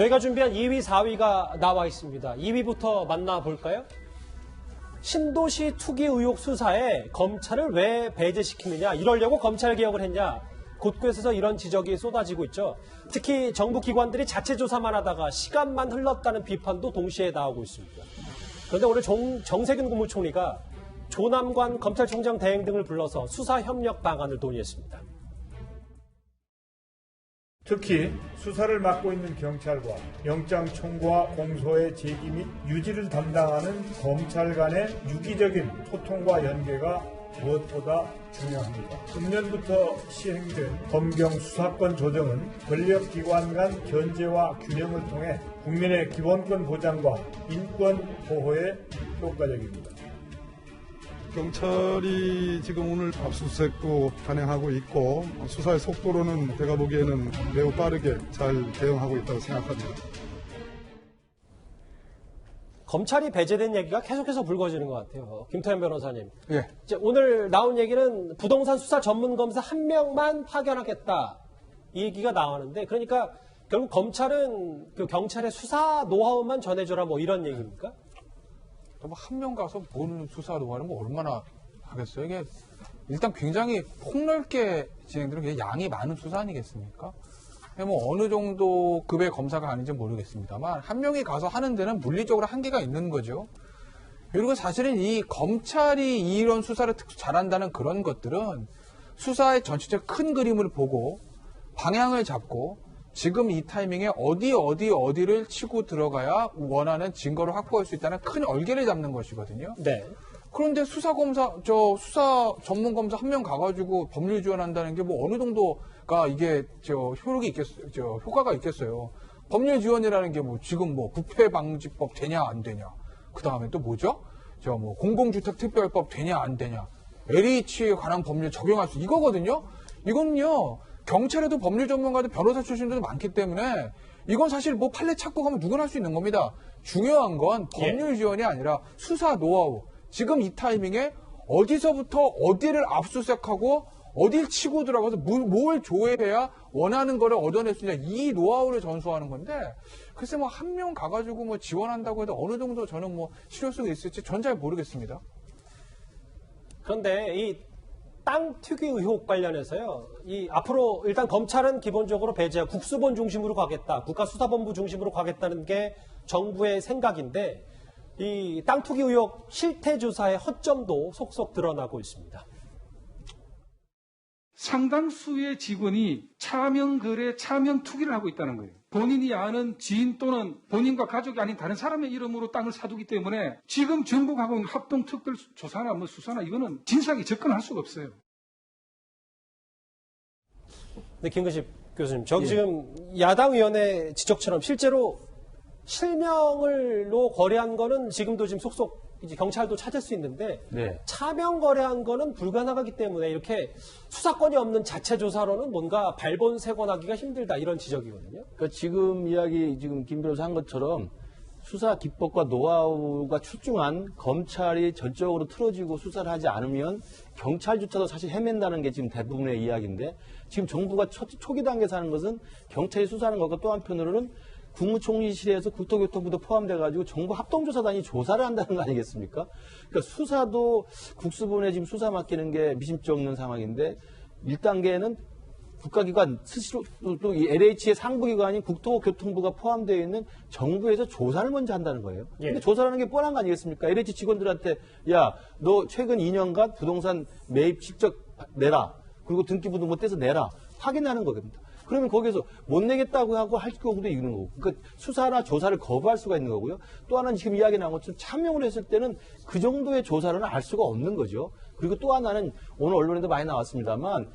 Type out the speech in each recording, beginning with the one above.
저희가 준비한 2위, 4위가 나와 있습니다. 2위부터 만나볼까요? 신도시 투기 의혹 수사에 검찰을 왜 배제시키느냐, 이러려고 검찰 개혁을 했냐, 곳곳에서 이런 지적이 쏟아지고 있죠. 특히 정부 기관들이 자체 조사만 하다가 시간만 흘렀다는 비판도 동시에 나오고 있습니다. 그런데 오늘 정, 정세균 국무총리가 조남관 검찰총장 대행 등을 불러서 수사 협력 방안을 논의했습니다. 특히 수사를 맡고 있는 경찰과 영장 청구와 공소의 제기 및 유지를 담당하는 검찰 간의 유기적인 소통과 연계가 무엇보다 중요합니다. 금년부터 시행된 검경 수사권 조정은 권력기관 간 견제와 균형을 통해 국민의 기본권 보장과 인권 보호에 효과적입니다. 경찰이 지금 오늘 압수수색도 단행하고 있고 수사의 속도로는 제가 보기에는 매우 빠르게 잘 대응하고 있다고 생각합니다. 검찰이 배제된 얘기가 계속해서 불거지는 것 같아요. 김태현 변호사님. 예. 이제 오늘 나온 얘기는 부동산 수사 전문 검사 한 명만 파견하겠다. 이 얘기가 나왔는데 그러니까 결국 검찰은 그 경찰의 수사 노하우만 전해줘라 뭐 이런 얘기입니까? 한 명 가서 본 수사 노하는 뭐 얼마나 하겠어요? 이게 일단 굉장히 폭넓게 진행되는 게 양이 많은 수사 아니겠습니까? 뭐 어느 정도 급의 검사가 아닌지 모르겠습니다만 한 명이 가서 하는 데는 물리적으로 한계가 있는 거죠. 그리고 사실은 이 검찰이 이런 수사를 특수 잘한다는 그런 것들은 수사의 전체적 큰 그림을 보고 방향을 잡고 지금 이 타이밍에 어디 어디 어디를 치고 들어가야 원하는 증거를 확보할 수 있다는 큰 얼개를 잡는 것이거든요. 네. 그런데 수사 검사 저 수사 전문 검사 한 명 가가지고 법률 지원한다는 게 뭐 어느 정도가 이게 저 효력이 있겠어요, 저 효과가 있겠어요. 법률 지원이라는 게 뭐 지금 뭐 부패 방지법 되냐 안 되냐. 그 다음에 또 뭐죠? 저 뭐 공공주택 특별법 되냐 안 되냐. LH에 관한 법률 적용할 수 이거거든요. 이건요 경찰에도 법률 전문가들 변호사 출신들도 많기 때문에 이건 사실 뭐 판례 찾고 가면 누구나 할 수 있는 겁니다. 중요한 건 법률 지원이 아니라 수사 노하우. 지금 이 타이밍에 어디서부터 어디를 압수수색하고 어딜 치고 들어가서 뭘, 뭘 조회해야 원하는 거를 얻어낼 수 있냐 이 노하우를 전수하는 건데 글쎄 뭐 한 명 가가지고 뭐 지원한다고 해도 어느 정도 저는 뭐 실효성이 있을지 전 잘 모르겠습니다. 그런데 이 땅 투기 의혹 관련해서요. 이 앞으로 일단 검찰은 기본적으로 배제 국수본 중심으로 가겠다. 국가수사본부 중심으로 가겠다는 게 정부의 생각인데 이 땅 투기 의혹 실태 조사의 허점도 속속 드러나고 있습니다. 상당수의 직원이 차명 거래, 차명 투기를 하고 있다는 거예요. 본인이 아는 지인 또는 본인과 가족이 아닌 다른 사람의 이름으로 땅을 사두기 때문에 지금 정부하고 있는 합동 특별 조사나 뭐 수사나 이거는 진상이 접근할 수가 없어요. 네, 김근식 교수님. 저기 지금 야당 의원의 지적처럼 실제로 실명을로 거래한 거는 지금도 지금 속속 이제 경찰도 찾을 수 있는데 네. 차명 거래한 거는 불가능하기 때문에 이렇게 수사권이 없는 자체 조사로는 뭔가 발본색원하기가 힘들다 이런 지적이거든요. 그러니까 지금 이야기 지금 김 변호사 한 것처럼 수사 기법과 노하우가 출중한 검찰이 전적으로 틀어지고 수사를 하지 않으면 경찰조차도 사실 헤맨다는 게 지금 대부분의 이야기인데 지금 정부가 초, 초기 단계에서 하는 것은 경찰이 수사하는 것과 또 한편으로는 국무총리실에서 국토교통부도 포함돼가지고 정부 합동조사단이 조사를 한다는 거 아니겠습니까? 그러니까 수사도 국수본에 지금 수사 맡기는 게 미심쩍 없는 상황인데 1단계는 국가기관 스스로 또이 LH의 상부기관인 국토교통부가 포함되어 있는 정부에서 조사를 먼저 한다는 거예요. 예. 근데 조사라는 게 뻔한 거 아니겠습니까? LH 직원들한테 야 너 최근 2년간 부동산 매입 직접 내라. 그리고 등기부도 못 떼서 내라. 확인하는 거겁니다. 그러면 거기서 못 내겠다고 하고 할 경우도 있는 거고. 그러니까 수사나 조사를 거부할 수가 있는 거고요. 또 하나는 지금 이야기 나온 것처럼 참여를 했을 때는 그 정도의 조사는 알 수가 없는 거죠. 그리고 또 하나는 오늘 언론에도 많이 나왔습니다만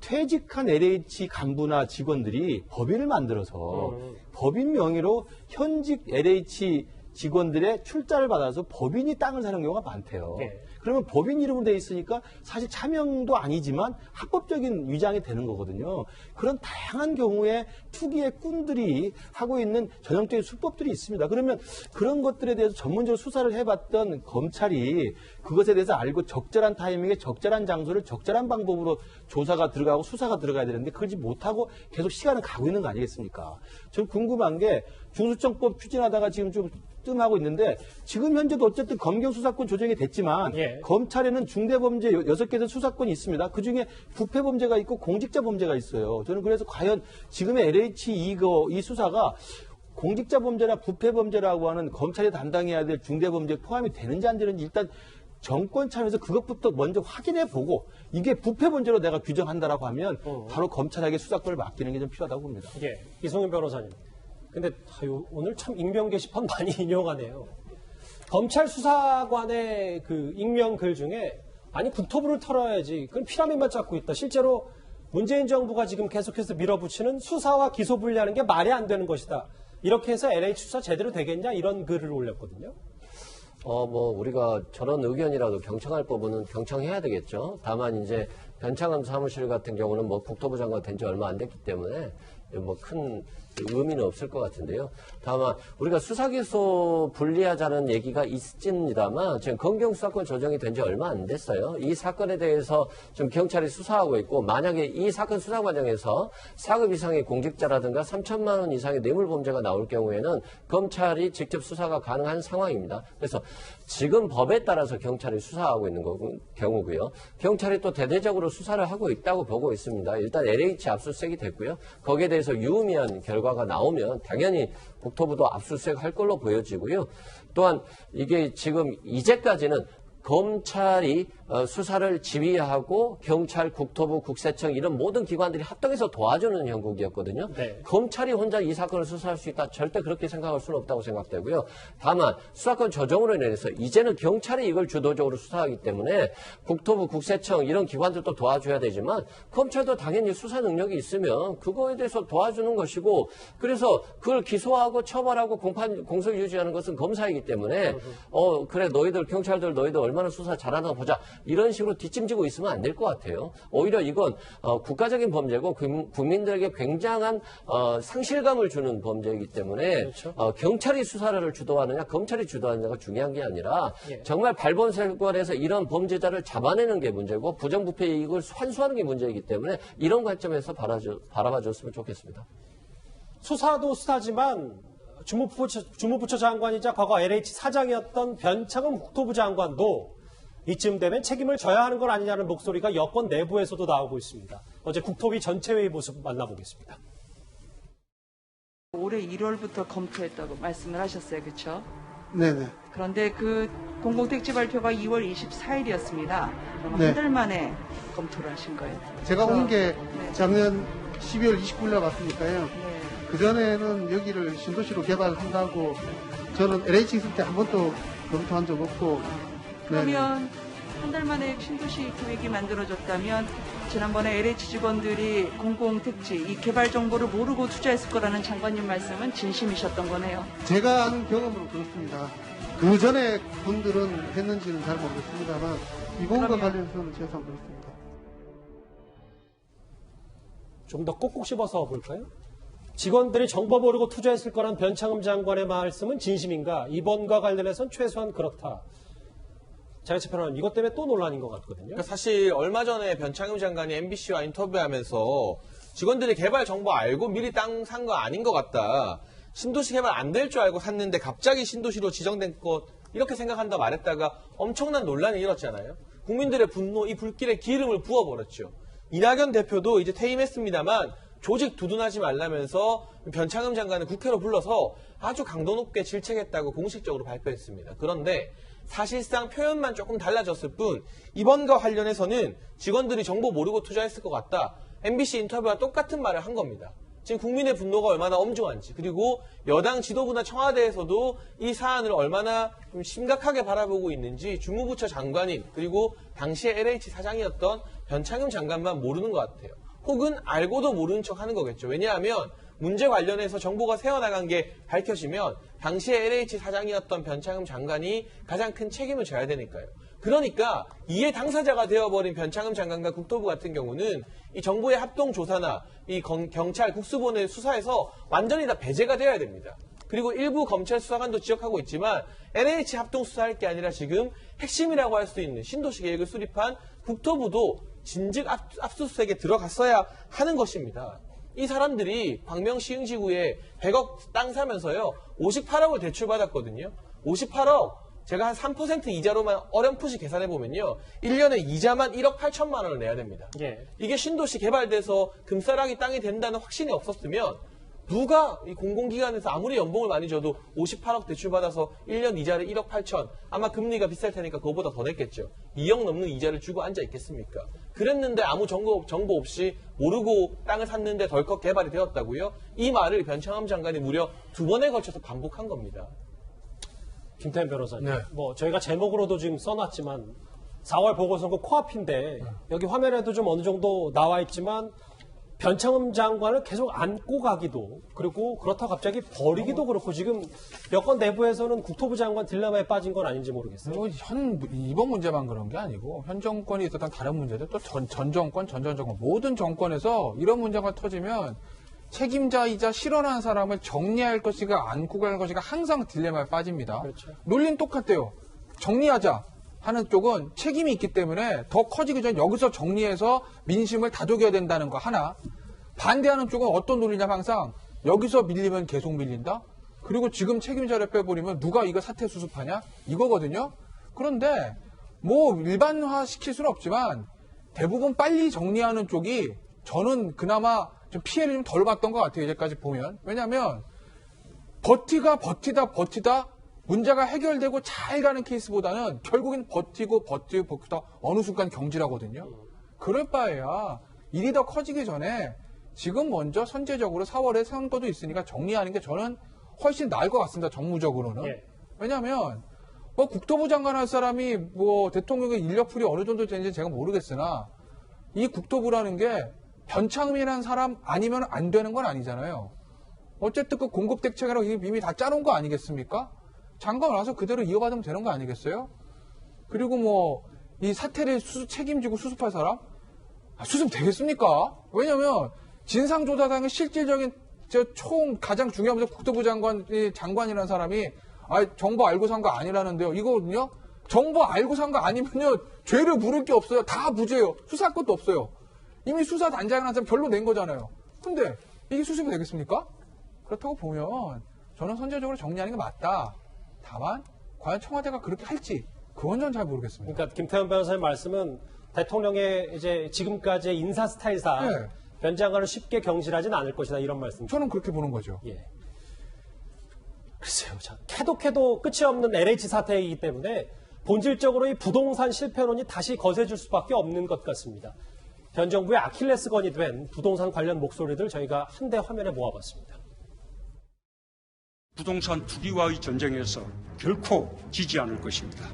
퇴직한 LH 간부나 직원들이 법인을 만들어서 법인 명의로 현직 LH 직원들의 출자를 받아서 법인이 땅을 사는 경우가 많대요. 네. 그러면 법인 이름으로 돼 있으니까 사실 차명도 아니지만 합법적인 위장이 되는 거거든요. 그런 다양한 경우에 투기의 꾼들이 하고 있는 전형적인 수법들이 있습니다. 그러면 그런 것들에 대해서 전문적으로 수사를 해봤던 검찰이 그것에 대해서 알고 적절한 타이밍에 적절한 장소를 적절한 방법으로 조사가 들어가고 수사가 들어가야 되는데 그러지 못하고 계속 시간을 가고 있는 거 아니겠습니까? 전 궁금한 게 중수청법 추진하다가 지금 좀 뜸하고 있는데 지금 현재도 어쨌든 검경 수사권 조정이 됐지만 예. 검찰에는 중대범죄 여- 여섯 개의 수사권이 있습니다. 그 중에 부패범죄가 있고 공직자 범죄가 있어요. 저는 그래서 과연 지금의 LH 이거 이 수사가 공직자 범죄나 부패 범죄라고 하는 검찰이 담당해야 될 중대 범죄 포함이 되는지 안 되는지 일단 정권 차원에서 그것부터 먼저 확인해 보고 이게 부패 범죄로 내가 규정한다라고 하면 바로 검찰에게 수사권을 맡기는 게 좀 필요하다고 봅니다. 예, 이송윤 변호사님. 근데 아유, 오늘 참 익명 게시판 많이 인용하네요. 검찰 수사관의 그 익명 글 중에 아니 국토부를 털어야지. 그건 피라미드만 잡고 있다. 실제로 문재인 정부가 지금 계속해서 밀어붙이는 수사와 기소 분리하는 게 말이 안 되는 것이다. 이렇게 해서 LH 수사 제대로 되겠냐 이런 글을 올렸거든요. 어, 뭐, 우리가 저런 의견이라도 경청할 부분은 경청해야 되겠죠. 다만, 이제, 변창흠 사무실 같은 경우는 뭐, 국토부 장관 된 지 얼마 안 됐기 때문에, 뭐, 큰 의미는 없을 것 같은데요. 다만, 우리가 수사기소 분리하자는 얘기가 있습니다만, 지금 검경 수사권 조정이 된 지 얼마 안 됐어요. 이 사건에 대해서 좀 경찰이 수사하고 있고, 만약에 이 사건 수사 과정에서 4급 이상의 공직자라든가 3천만 원 이상의 뇌물 범죄가 나올 경우에는 검찰이 직접 수사가 가능한 상황입니다. 그래서 지금 법에 따라서 경찰이 수사하고 있는 경우고요. 경찰이 또 대대적으로 수사를 하고 있다고 보고 있습니다. 일단 LH 압수수색이 됐고요. 거기에 대해서 유의미한 결과 가 나오면 당연히 국토부도 압수수색 할 걸로 보여지고요. 또한 이게 지금 이제까지는 검찰이 어, 수사를 지휘하고 경찰, 국토부, 국세청 이런 모든 기관들이 합동해서 도와주는 형국이었거든요. 네. 검찰이 혼자 이 사건을 수사할 수 있다 절대 그렇게 생각할 수는 없다고 생각되고요. 다만 수사권 조정으로 인해서 이제는 경찰이 이걸 주도적으로 수사하기 때문에 국토부, 국세청 이런 기관들도 도와줘야 되지만 검찰도 당연히 수사 능력이 있으면 그거에 대해서 도와주는 것이고 그래서 그걸 기소하고 처벌하고 공판 공소 유지하는 것은 검사이기 때문에 어 그래 너희들 경찰들 너희들 얼마나 수사 잘하나 보자 이런 식으로 뒷짐지고 있으면 안 될 것 같아요. 오히려 이건 어, 국가적인 범죄고 국- 국민들에게 굉장한 어, 상실감을 주는 범죄이기 때문에 그렇죠. 어, 경찰이 수사를 주도하느냐 검찰이 주도하느냐가 중요한 게 아니라 예. 정말 발본세관에서 이런 범죄자를 잡아내는 게 문제고 부정부패 이익을 환수하는 게 문제이기 때문에 이런 관점에서 바라줘, 바라봐 줬으면 좋겠습니다. 수사도 수사지만 주무부처, 주무부처 장관이자 과거 LH 사장이었던 변창흠 국토부 장관도 이쯤 되면 책임을 져야 하는 건 아니냐는 목소리가 여권 내부에서도 나오고 있습니다. 어제 국토위 전체회의 모습 만나보겠습니다. 올해 1월부터 검토했다고 말씀을 하셨어요. 그렇죠? 네네. 그런데 그 공공택지 발표가 2월 24일이었습니다. 그럼 네. 한달 만에 검토를 하신 거예요. 제가 온게 네. 작년 12월 29일에 왔으니까요. 네. 그전에는 여기를 신도시로 개발한다고 저는 LH 있을 때 한 번도 검토한 적 없고. 그러면 한 달 만에 신도시 계획이 만들어졌다면 지난번에 LH 직원들이 공공택지 이 개발 정보를 모르고 투자했을 거라는 장관님 말씀은 진심이셨던 거네요. 제가 아는 경험으로 그렇습니다. 그 전에 분들은 했는지는 잘 모르겠습니다만 이 부분과 그러면- 관련해서는 제가 그렇습니다. 좀 더 꼭꼭 씹어서 볼까요? 직원들이 정보 모르고 투자했을 거란 변창흠 장관의 말씀은 진심인가? 이번과 관련해서는 최소한 그렇다. 자이치 편은 이것 때문에 또 논란인 것 같거든요. 그러니까 사실 얼마 전에 변창흠 장관이 MBC와 인터뷰하면서 직원들이 개발 정보 알고 미리 땅 산 거 아닌 것 같다. 신도시 개발 안 될 줄 알고 샀는데 갑자기 신도시로 지정된 것 이렇게 생각한다 말했다가 엄청난 논란이 일었잖아요. 국민들의 분노, 이 불길에 기름을 부어버렸죠. 이낙연 대표도 이제 퇴임했습니다만 조직 두둔하지 말라면서 변창흠 장관을 국회로 불러서 아주 강도 높게 질책했다고 공식적으로 발표했습니다. 그런데 사실상 표현만 조금 달라졌을 뿐 이번과 관련해서는 직원들이 정보 모르고 투자했을 것 같다. MBC 인터뷰와 똑같은 말을 한 겁니다. 지금 국민의 분노가 얼마나 엄중한지 그리고 여당 지도부나 청와대에서도 이 사안을 얼마나 좀 심각하게 바라보고 있는지 주무부처 장관인 그리고 당시에 LH 사장이었던 변창흠 장관만 모르는 것 같아요. 혹은 알고도 모르는 척 하는 거겠죠. 왜냐하면 문제 관련해서 정보가 새어나간 게 밝혀지면 당시에 LH 사장이었던 변창흠 장관이 가장 큰 책임을 져야 되니까요. 그러니까 이에 당사자가 되어버린 변창흠 장관과 국토부 같은 경우는 이 정부의 합동 조사나 이 경- 경찰 국수본의 수사에서 완전히 다 배제가 되어야 됩니다. 그리고 일부 검찰 수사관도 지적하고 있지만 LH 합동 수사할 게 아니라 지금 핵심이라고 할 수 있는 신도시 계획을 수립한 국토부도 진즉 압, 압수수색에 들어갔어야 하는 것입니다. 이 사람들이 광명 시흥지구에 100억 땅 사면서요 58억을 대출받았거든요. 58억 제가 한 3% 이자로만 어렴풋이 계산해 보면요 1년에 이자만 1억 8천만 원을 내야 됩니다. 예. 이게 신도시 개발돼서 금싸라기 땅이 된다는 확신이 없었으면 누가 이 공공기관에서 아무리 연봉을 많이 줘도 58억 대출받아서 1년 이자를 1억 8천 아마 금리가 비쌀 테니까 그거보다 더 냈겠죠. 2억 넘는 이자를 주고 앉아 있겠습니까? 그랬는데 아무 정보, 정보 없이 모르고 땅을 샀는데 덜컥 개발이 되었다고요? 이 말을 변창흠 장관이 무려 두 번에 걸쳐서 반복한 겁니다. 김태현 변호사님. 네. 뭐 저희가 제목으로도 지금 써놨지만 4월 보궐선거 코앞인데 여기 화면에도 좀 어느 정도 나와 있지만 변창흠 장관을 계속 안고 가기도 그리고 그렇다고 갑자기 버리기도 그렇고 지금 여권 내부에서는 국토부 장관 딜레마에 빠진 건 아닌지 모르겠어요. 뭐 현, 이번 문제만 그런 게 아니고, 현 정권이 있었던 다른 문제들, 또 전, 전 정권, 전전 정권, 모든 정권에서 이런 문제가 터지면 책임자이자 실현한 사람을 정리할 것이가 안고 갈 것이가 항상 딜레마에 빠집니다. 그렇죠. 논리는 똑같대요. 정리하자 하는 쪽은 책임이 있기 때문에 더 커지기 전에 여기서 정리해서 민심을 다독여야 된다는 거 하나. 반대하는 쪽은 어떤 논리냐면 항상 여기서 밀리면 계속 밀린다. 그리고 지금 책임자를 빼버리면 누가 이거 사태 수습하냐? 이거거든요. 그런데 뭐 일반화 시킬 수는 없지만 대부분 빨리 정리하는 쪽이 저는 그나마 좀 피해를 좀 덜 봤던 것 같아요. 이제까지 보면. 왜냐하면 버티가 버티다 버티다 문제가 해결되고 잘 가는 케이스보다는 결국엔 버티고 버티고 버티다 어느 순간 경질하거든요. 그럴 바에야 일이 더 커지기 전에 지금 먼저 선제적으로 4월에 선거도 있으니까 정리하는 게 저는 훨씬 나을 것 같습니다. 정무적으로는. 예. 왜냐하면 뭐 국토부 장관 할 사람이 뭐 대통령의 인력풀이 어느 정도 되는지 제가 모르겠으나 이 국토부라는 게 변창흠이라는 사람 아니면 안 되는 건 아니잖아요. 어쨌든 그 공급 대책이라고 이미 다 짜놓은 거 아니겠습니까? 장관 와서 그대로 이어받으면 되는 거 아니겠어요? 그리고 뭐 이 사태를 수습 책임지고 수습할 사람 아, 수습 되겠습니까? 왜냐면 진상조사장의 실질적인 저총 가장 중요한 문제 국토부 장관 장관이라는 사람이 아 정보 알고 산 거 아니라는데요. 이거거든요. 정보 알고 산 거 아니면요 죄를 물을 게 없어요. 다 무죄예요. 수사할 것도 없어요. 이미 수사 한 사람 결론 낸 거잖아요. 근데 이게 수습이 되겠습니까? 그렇다고 보면 저는 선제적으로 정리하는 게 맞다. 다만 과연 청와대가 그렇게 할지 그건 전 잘 모르겠습니다. 그러니까 김태현 변호사님 말씀은 대통령의 이제 지금까지의 인사 스타일상 네. 변 장관을 쉽게 경질하진 않을 것이다 이런 말씀. 저는 그렇게 보는 거죠. 예. 글쎄요. 자, 캐도 캐도 끝이 없는 LH 사태이기 때문에 본질적으로 이 부동산 실패론이 다시 거세질 수밖에 없는 것 같습니다. 현 정부의 아킬레스건이 된 부동산 관련 목소리들 저희가 한 대 화면에 모아봤습니다. 부동산 투기와의 전쟁에서 결코 지지 않을 것입니다.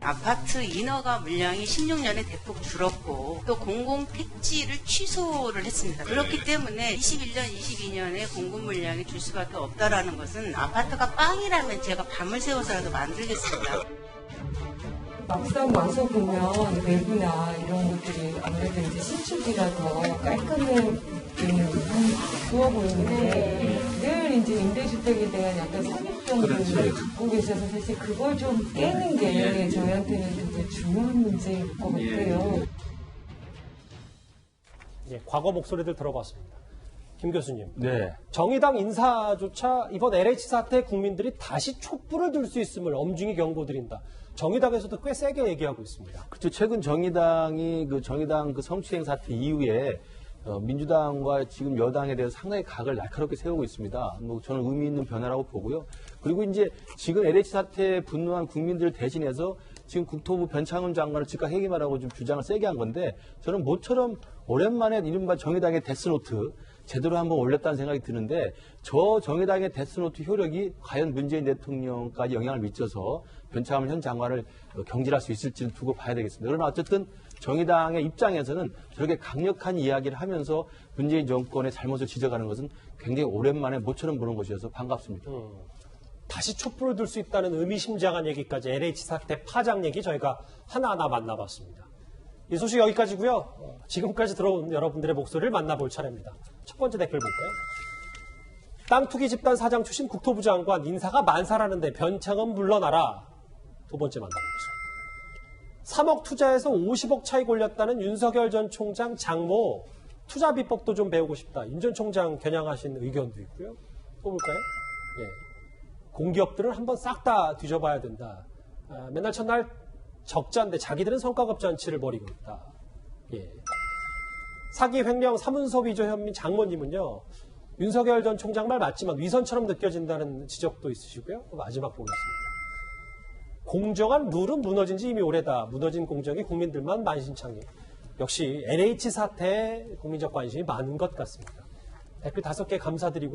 아파트 인허가 물량이 16년에 대폭 줄었고 또 공공 택지를 취소를 했습니다. 그렇기 때문에 21년, 22년에 공급 물량이 줄 수밖에 없다라는 것은 아파트가 빵이라면 제가 밤을 새워서라도 만들겠습니다. 막상 와서 보면 외부나 이런 것들이 아무래도 이제 신축이라 더 깔끔해 보이는, 좋아 보이는데 늘 이제 임대주택에 대한 약간 선입견을 갖고 계셔서 사실 그걸 좀 깨는 게 저희한테는 굉장히 중요한 문제일 것 같아요. 예, 과거 목소리들 들어봤습니다. 김 교수님. 네. 정의당 인사조차 이번 LH 사태 국민들이 다시 촛불을 들 수 있음을 엄중히 경고드린다. 정의당에서도 꽤 세게 얘기하고 있습니다. 그렇죠. 최근 정의당이 그 정의당 그 성추행 사태 이후에 어, 민주당과 지금 여당에 대해서 상당히 각을 날카롭게 세우고 있습니다. 뭐 저는 의미 있는 변화라고 보고요. 그리고 이제 지금 LH 사태에 분노한 국민들 대신해서 지금 국토부 변창흠 장관을 즉각 해임하라고 좀 주장을 세게 한 건데 저는 모처럼 오랜만에 이른바 정의당의 데스노트 제대로 한번 올렸다는 생각이 드는데 저 정의당의 데스노트 효력이 과연 문재인 대통령까지 영향을 미쳐서 변창흠 현 장관을 어, 경질할 수 있을지는 두고 봐야 되겠습니다. 그러나 어쨌든 정의당의 입장에서는 저렇게 강력한 이야기를 하면서 문재인 정권의 잘못을 지적하는 것은 굉장히 오랜만에 모처럼 보는 것이어서 반갑습니다. 다시 촛불을 들 수 있다는 의미심장한 얘기까지 LH 사태 파장 얘기 저희가 하나하나 만나봤습니다. 이 소식 여기까지고요. 어, 지금까지 들어온 여러분들의 목소리를 만나볼 차례입니다. 첫 번째 댓글 볼까요? 땅 투기 집단 사장 출신 국토부 장관 인사가 만사라는데 변창은 물러나라. 두 번째 만나보죠. 3억 투자해서 50억 차이 골렸다는 윤석열 전 총장 장모 투자 비법도 좀 배우고 싶다. 윤 전 총장 겨냥하신 의견도 있고요. 또 볼까요? 예. 공기업들을 한번 싹 다 뒤져봐야 된다. 아, 맨날 첫날 적자인데 자기들은 성과급 잔치를 벌이고 있다. 예. 사기 횡령 사문서 위조 혐의 장모님은요. 윤석열 전 총장 말 맞지만 위선처럼 느껴진다는 지적도 있으시고요. 마지막 보겠습니다. 공정한 룰은 무너진 지 이미 오래다. 무너진 공정이 국민들만 만신창이. 역시 LH 사태에 국민적 관심이 많은 것 같습니다. 댓글 다섯 개 감사드리고